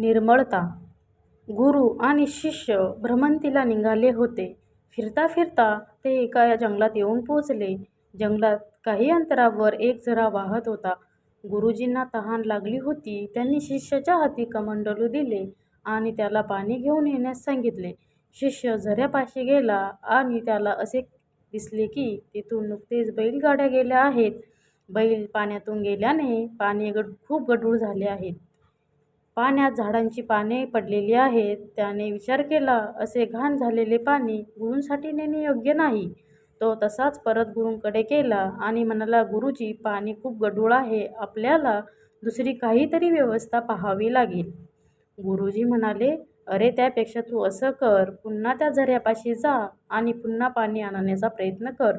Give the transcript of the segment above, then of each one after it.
निर्मळता. गुरु आणि शिष्य भ्रमंतीला निघाले होते. फिरता फिरता ते एका जंगलात येऊन पोचले जंगलात काही अंतरावर एक झरा वाहत होता. गुरुजींना तहान लागली होती. त्यांनी शिष्याच्या हाती कमंडलू दिले आणि त्याला पाणी घेऊन येण्यास सांगितले. शिष्य झऱ्यापाशी गेला आणि त्याला असे दिसले की तिथून नुकतेच बैलगाड्या गेल्या आहेत. बैल पाण्यातून गेल्याने पाणी गड खूप गढूळ झाले आहेत. पाण्यात झाडांची पाने पडलेली आहेत. त्याने विचार केला असे घाण झालेले पाणी गुरूंसाठी नेणे योग्य नाही. तो तसाच परत गुरूंकडे केला आणि म्हणाला गुरुजी पाणी खूप गढूळ आहे. आपल्याला दुसरी काहीतरी व्यवस्था पाहावी लागेल. गुरुजी म्हणाले अरे त्यापेक्षा तू असं कर पुन्हा त्या झऱ्यापाशी जा आणि पुन्हा पाणी आणण्याचा प्रयत्न कर.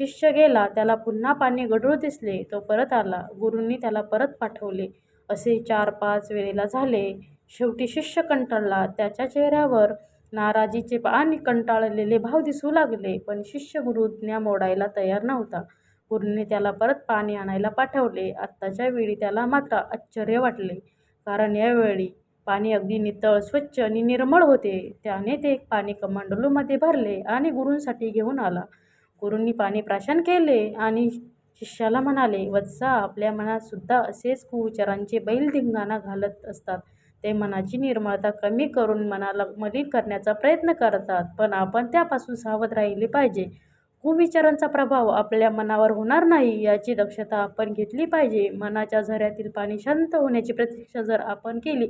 शिष्य गेला त्याला पुन्हा पाणी गढूळ दिसले. तो परत आला. गुरूंनी त्याला परत पाठवले. असे चार पाच वेळेला झाले. शेवटी शिष्य कंटाळला. त्याच्या चेहऱ्यावर नाराजीचे आणि कंटाळलेले भाव दिसू लागले पण शिष्य गुरुज्ञा मोडायला तयार नव्हता. गुरुने त्याला परत पाणी आणायला पाठवले. आत्ताच्या वेळी त्याला मात्र आश्चर्य वाटले कारण यावेळी पाणी अगदी नितळ स्वच्छ आणि निर्मळ होते. त्याने ते पाणी कमंडलूमध्ये भरले आणि गुरूंसाठी घेऊन आला. गुरूंनी पाणी प्राशन केले आणि शिष्याला म्हणाले वत्सा आपल्या मनात सुद्धा असेच कुविचारांचे बैलधिंगाणा घालत असतात. ते मनाची निर्मळता कमी करून मनाला मलिन करण्याचा प्रयत्न करतात पण आपण त्यापासून सावध राहिले पाहिजे. कुविचारांचा प्रभाव आपल्या मनावर होणार नाही याची दक्षता आपण घेतली पाहिजे. मनाच्या झऱ्यातील पाणी शांत होण्याची प्रतीक्षा जर आपण केली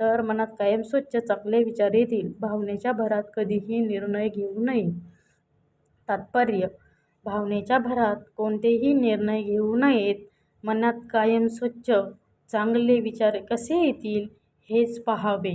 तर मनात कायम स्वच्छ चांगले विचार येतील. भावनेच्या भरात कधीही निर्णय घेऊ नये. तात्पर्य भावनेच्या भरात कोणतेही निर्णय घेऊ नयेत. मनात कायम स्वच्छ चांगले विचार कसे येतील हेच पाहावे.